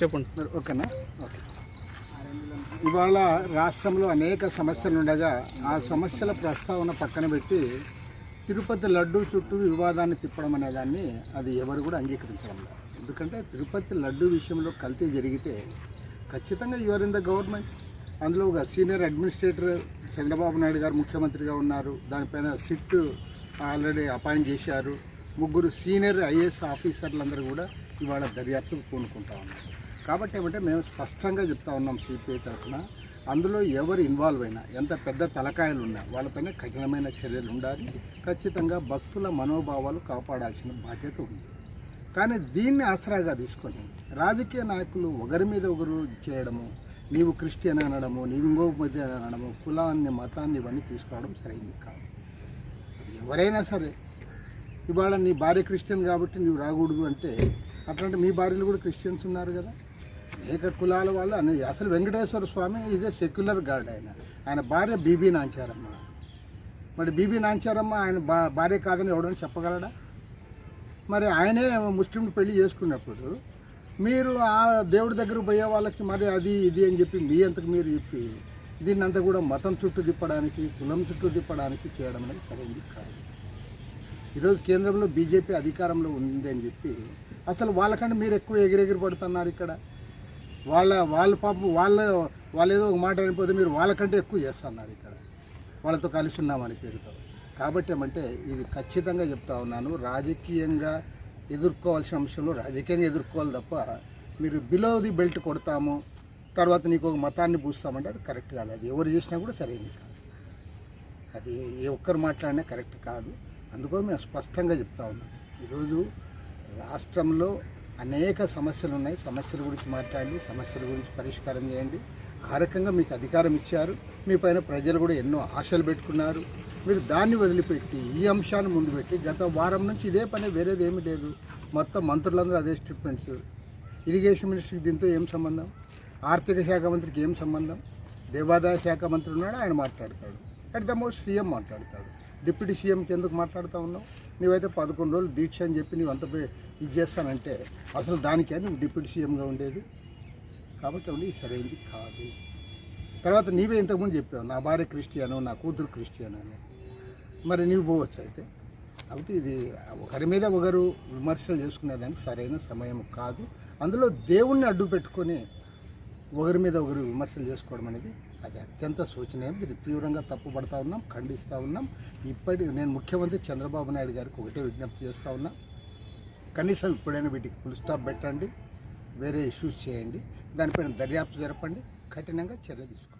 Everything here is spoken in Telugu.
చెప్పండి మరి ఓకేనా? ఓకే. ఇవాళ రాష్ట్రంలో అనేక సమస్యలు ఉండగా ఆ సమస్యల ప్రస్తావన పక్కన పెట్టి తిరుపతి లడ్డు చుట్టూ వివాదాన్ని తిప్పడం అనేదాన్ని అది ఎవరు కూడా అంగీకరించడం లేదు. ఎందుకంటే తిరుపతి లడ్డు విషయంలో కల్తీ జరిగితే ఖచ్చితంగా యువర్ ఇన్ ద గవర్నమెంట్ అందులో ఒక సీనియర్ అడ్మినిస్ట్రేటర్ చంద్రబాబు నాయుడు గారు ముఖ్యమంత్రిగా ఉన్నారు. దానిపైన సిట్ ఆల్రెడీ అపాయింట్ చేశారు. ముగ్గురు సీనియర్ ఐఏఎస్ ఆఫీసర్లందరూ కూడా ఇవాళ దర్యాప్తుకు పూనుకుంటా ఉన్నారు. కాబట్టి ఏమంటే మేము స్పష్టంగా చెప్తా ఉన్నాం సిపిఐ తరఫున అందులో ఎవరు ఇన్వాల్వ్ అయినా ఎంత పెద్ద తలకాయలు ఉన్నా వాళ్ళపైన కఠినమైన చర్యలు ఉండాలి. ఖచ్చితంగా భక్తుల మనోభావాలు కాపాడాల్సిన బాధ్యత ఉంది. కానీ దీన్ని ఆసరాగా తీసుకొని రాజకీయ నాయకులు ఒకరి మీద ఒకరు చేయడము నీవు క్రిస్టియన్ అనడము నీవు ఇంకో మధ్య అనడము కులాన్ని మతాన్ని ఇవన్నీ తీసుకురావడం సరైంది కాదు. ఎవరైనా సరే ఇవాళ నీ భార్య క్రిస్టియన్ కాబట్టి నీవు రాకూడదు అంటే అట్లాంటి మీ భార్యలు కూడా క్రిస్టియన్స్ ఉన్నారు కదా. అనేక కులాల వాళ్ళు అనే అసలు Venkateswara Swamy is a secular God ఆయన. ఆయన భార్య బీబీ నాంచారమ్మ. మరి బీబీ నాంచారమ్మ ఆయన బా భార్య కాదని ఎవడని చెప్పగలడా? మరి ఆయనే ముస్లింలు పెళ్ళి చేసుకున్నప్పుడు మీరు ఆ దేవుడి దగ్గర పోయే వాళ్ళకి మరి అది ఇది అని చెప్పి మీ అంతకు మీరు చెప్పి దీన్ని అంతా కూడా మతం చుట్టూ తిప్పడానికి కులం చుట్టూ తిప్పడానికి చేయడం అనేది సరైనది కాదు. ఈరోజు కేంద్రంలో బీజేపీ అధికారంలో ఉంది అని చెప్పి అసలు వాళ్ళకంటే మీరు ఎక్కువ ఎగిరెగిరి పడుతున్నారు ఇక్కడ? వాళ్ళ వాళ్ళ పాపం వాళ్ళ వాళ్ళు ఏదో ఒక మాట అనిపోతే మీరు వాళ్ళకంటే ఎక్కువ చేస్తున్నారు ఇక్కడ. వాళ్ళతో కలిసి ఉన్నామని పేరుతో. కాబట్టి ఏమంటే ఇది ఖచ్చితంగా చెప్తా ఉన్నాను. రాజకీయంగా ఎదుర్కోవాల్సిన అంశంలో రాజకీయంగా ఎదుర్కోవాలి తప్ప మీరు బిలో ది బెల్ట్ కొడతాము తర్వాత నీకు ఒక మతాన్ని పూస్తామంటే అది కరెక్ట్ కాదు. అది ఎవరు చేసినా కూడా సరైనది కాదు. అది ఏ ఒక్కరు మాట్లాడినా కరెక్ట్ కాదు. అందుకో మేము స్పష్టంగా చెప్తా ఉన్నాం ఈరోజు రాష్ట్రంలో అనేక సమస్యలు ఉన్నాయి. సమస్యల గురించి మాట్లాడండి సమస్యల గురించి పరిష్కారం చేయండి. ఆ రకంగా మీకు అధికారం ఇచ్చారు. మీ పైన ప్రజలు కూడా ఎన్నో ఆశలు పెట్టుకున్నారు. మీరు దాన్ని వదిలిపెట్టి ఈ అంశాన్ని ముందు పెట్టి గత వారం నుంచి ఇదే పని వేరేది ఏమీ లేదు. మొత్తం మంత్రులందరూ అదే స్టేట్మెంట్స్. ఇరిగేషన్ మినిస్టర్కి దీంతో ఏం సంబంధం? ఆర్థిక శాఖ మంత్రికి ఏం సంబంధం? దేవాదాయ శాఖ మంత్రి ఉన్నాడు ఆయన మాట్లాడతాడు. అట్ ద మోస్ట్ సీఎం మాట్లాడతాడు. డిప్యూటీ సీఎంకి ఎందుకు మాట్లాడుతూ ఉన్నావు? నీవైతే పదకొండు రోజులు దీక్ష అని చెప్పి నీవు అంత ఇది చేస్తానంటే అసలు దానికే నువ్వు డిప్యూటీ సీఎంగా ఉండేది? కాబట్టి అది సరైనది కాదు. తర్వాత నీవే ఇంతకుముందు చెప్పావు నా భార్య క్రిస్టియను నా కూతురు క్రిస్టియన్ అని మరి నీవు పోవచ్చు అయితే. కాబట్టి ఇది ఒకరి మీద ఒకరు విమర్శలు చేసుకునేదానికి సరైన సమయం కాదు. అందులో దేవుణ్ణి అడ్డు పెట్టుకొని ఒకరి మీద ఒకరు విమర్శలు చేసుకోవడం అనేది అది అత్యంత శోచనీయం. ఇది తీవ్రంగా తప్పుపడతా ఉన్నాం ఖండిస్తూ ఉన్నాం. ఇప్పటి నేను ముఖ్యమంత్రి చంద్రబాబు నాయుడు గారికి ఒకటే విజ్ఞప్తి చేస్తూ ఉన్నా. కనీసం ఇప్పుడైనా వీటికి ఫుల్ స్టాప్ పెట్టండి. వేరే ఇష్యూస్ చేయండి. దానిపైన దర్యాప్తు జరపండి. కఠినంగా చర్య తీసుకోండి.